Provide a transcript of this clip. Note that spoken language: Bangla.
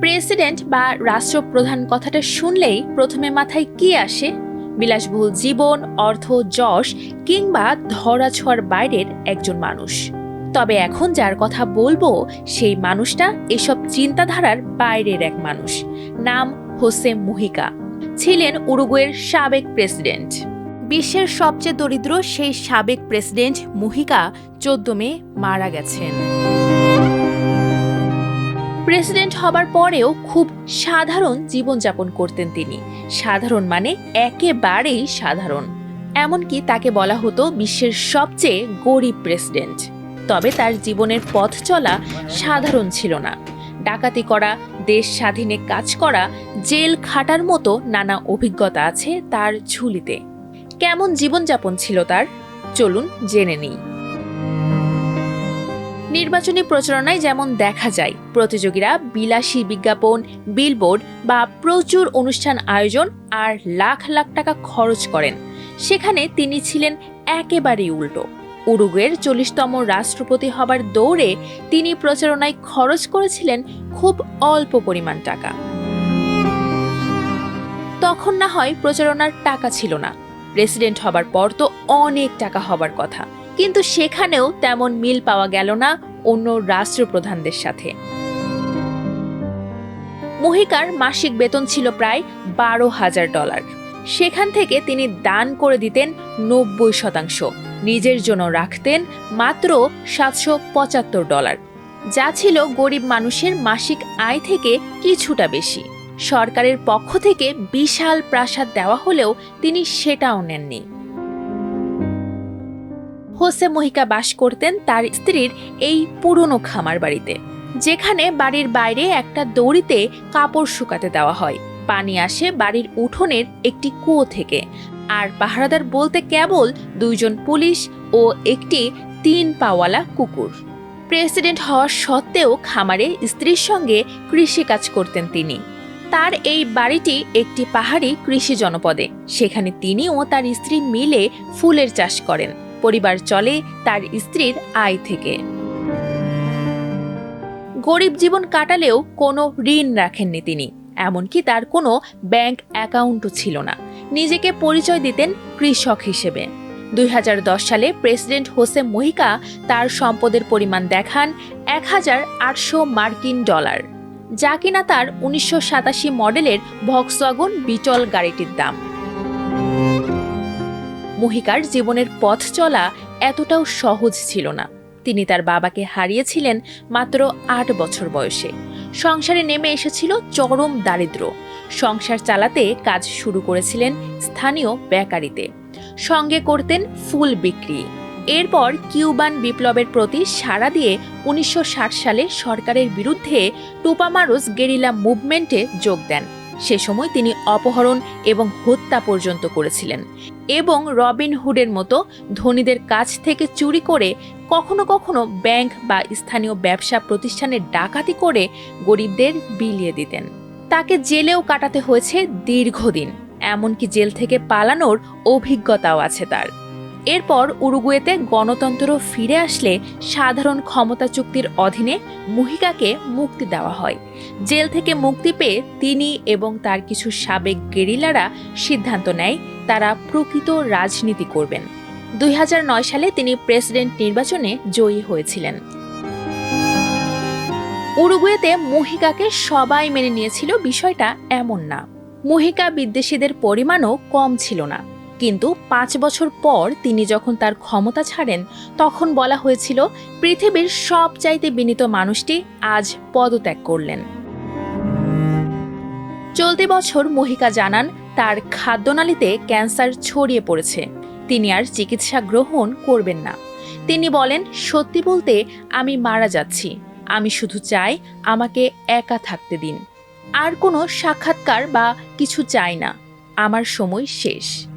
প্রেসিডেন্ট বা রাষ্ট্রপ্রধান কথাটা শুনলেই প্রথমে মাথায় কি আসে? বিলাসবহুল জীবন, অর্থ, যশ কিংবা ধরাছোঁয়ার বাইরের একজন মানুষ। তবে এখন যার কথা বলব, সেই মানুষটা এসব চিন্তাধারার বাইরের এক মানুষ। নাম হোসে মুহিকা। ছিলেন উরুগুয়ের সাবেক প্রেসিডেন্ট। বিশ্বের সবচেয়ে দরিদ্র সেই সাবেক প্রেসিডেন্ট মুহিকা চোদ্দ মে মারা গেছেন। প্রেসিডেন্ট হবার পরেও খুব সাধারণ জীবনযাপন করতেন তিনি। সাধারণ মানে একেবারেই সাধারণ। এমনকি তাকে বলা হতো বিশ্বের সবচেয়ে গরিব প্রেসিডেন্ট। তবে তার জীবনের পথ চলা সাধারণ ছিল না। ডাকাতি করা, দেশ স্বাধীনে কাজ করা, জেল খাটার মতো নানা অভিজ্ঞতা আছে তার ঝুলিতে। কেমন জীবনযাপন ছিল তার? চলুন জেনে নিই। নির্বাচনী প্রচারণায় যেমন দেখা যায়, প্রতিযোগীরা বিলাসী বিজ্ঞাপন, বিলবোর্ড বা প্রচুর অনুষ্ঠান আয়োজন আর লাখ লাখ টাকা খরচ করেন। সেখানে তিনি ছিলেন একেবারেই উল্টো। উরুগুয়ের চল্লিশতম রাষ্ট্রপতি হবার দৌড়ে তিনি প্রচারণায় খরচ করেছিলেন খুব অল্প পরিমাণ টাকা। তখন না হয় প্রচারণার টাকা ছিল না। প্রেসিডেন্ট হবার পর তো অনেক টাকা হবার কথা। কিন্তু সেখানেও তেমন মিল পাওয়া গেল না অন্য রাষ্ট্রপ্রধানদের সাথে। মহিকার মাসিক বেতন ছিল প্রায় বারো হাজার ডলার। সেখান থেকে তিনি দান করে দিতেন নব্বই শতাংশ, নিজের জন্য রাখতেন মাত্র সাতশো পঁচাত্তর ডলার। যা ছিল গরিব মানুষের মাসিক আয় থেকে কিছুটা বেশি। সরকারের পক্ষ থেকে বিশাল প্রাসাদ দেওয়া হলেও তিনি সেটাও নেননি। হোসে মহিকা বাস করতেন তার স্ত্রীর এই পুরনো খামার বাড়িতে, যেখানে বাড়ির বাইরে একটা দড়িতে কাপড় শুকাতে দেওয়া হয়। পানি আসে বাড়ির উঠোনের একটি কুয়ো থেকে, আর পাহারাদার বলতে কেবল দুইজন পুলিশ ও একটি তিন পাওয়ালা কুকুর। প্রেসিডেন্ট হওয়া সত্ত্বেও খামারে স্ত্রীর সঙ্গে কৃষিকাজ করতেন তিনি। তার এই বাড়িটি একটি পাহাড়ি কৃষি জনপদে, সেখানে তিনি ও তার স্ত্রী মিলে ফুলের চাষ করেন। পরিবার চলে তার স্ত্রীর আয় থেকে। গরিব জীবন কাটালেও কোনো ঋণ রাখেননি তিনি, এমনকি তার কোনো ব্যাংক অ্যাকাউন্টও ছিল না। নিজেকে পরিচয় দিতেন কৃষক হিসেবে। দুই হাজার দশ সালে প্রেসিডেন্ট হোসে মহিকা তার সম্পদের পরিমাণ দেখান এক হাজার আটশো মার্কিন ডলার, যা কিনা তার উনিশশো সাতাশি মডেলের ভক্সওয়াগন বিটল গাড়িটির দাম। মহিকার জীবনের পথ চলা এতটাও সহজ ছিল না। তিনি তার বাবাকে হারিয়েছিলেন মাত্র আট বছর বয়সে। সংসারে নেমে এসেছিল চরম দারিদ্র সংসার চালাতে কাজ শুরু করেছিলেন স্থানীয় বেকারিতে। সঙ্গে করতেন ফুল বিক্রি। এরপর কিউবান বিপ্লবের প্রতি সাড়া দিয়ে উনিশশো ষাট সালে সরকারের বিরুদ্ধে টুপামারুস গেরিলা মুভমেন্টে যোগ দেন। সে সময় তিনি অপহরণ এবং হত্যা পর্যন্ত করেছিলেন। এবং রবিন হুডের মতো ধনীদের কাছ থেকে চুরি করে কখনো কখনো ব্যাংক বা স্থানীয় ব্যবসা প্রতিষ্ঠানের ডাকাতি করে গরিবদের বিলিয়ে দিতেন। তাকে জেলেও কাটাতে হয়েছে দীর্ঘদিন। এমনকি জেল থেকে পালানোর অভিজ্ঞতাও আছে তার। এরপর উরুগুয়েতে গণতন্ত্র ফিরে আসলে সাধারণ ক্ষমতা চুক্তির অধীনে মুহিকাকে মুক্তি দেওয়া হয়। জেল থেকে মুক্তি পেয়ে তিনি এবং তার কিছু সাবেক গেরিলারা সিদ্ধান্ত নেয় তারা প্রকৃত রাজনীতি করবেন। দুই হাজার নয় সালে তিনি প্রেসিডেন্ট নির্বাচনে জয়ী হয়েছিলেন। উরুগুয়েতে মুহিকাকে সবাই মেনে নিয়েছিল বিষয়টা এমন না। মুহিকা বিদ্বেষীদের পরিমাণও কম ছিল না। কিন্তু পাঁচ বছর পর তিনি যখন তার ক্ষমতা ছাড়েন, তখন বলা হয়েছিল পৃথিবীর সবচাইতে বিনীত মানুষটি আজ পদত্যাগ করলেন। চলতি বছর মহিকা জানান তার খাদ্যনালীতে ক্যান্সার ছড়িয়ে পড়েছে। তিনি আর চিকিৎসা গ্রহণ করবেন না। তিনি বলেন, সত্যি বলতে আমি মারা যাচ্ছি। আমি শুধু চাই আমাকে একা থাকতে দিন। আর কোনো সাক্ষাৎকার বা কিছু চাই না। আমার সময় শেষ।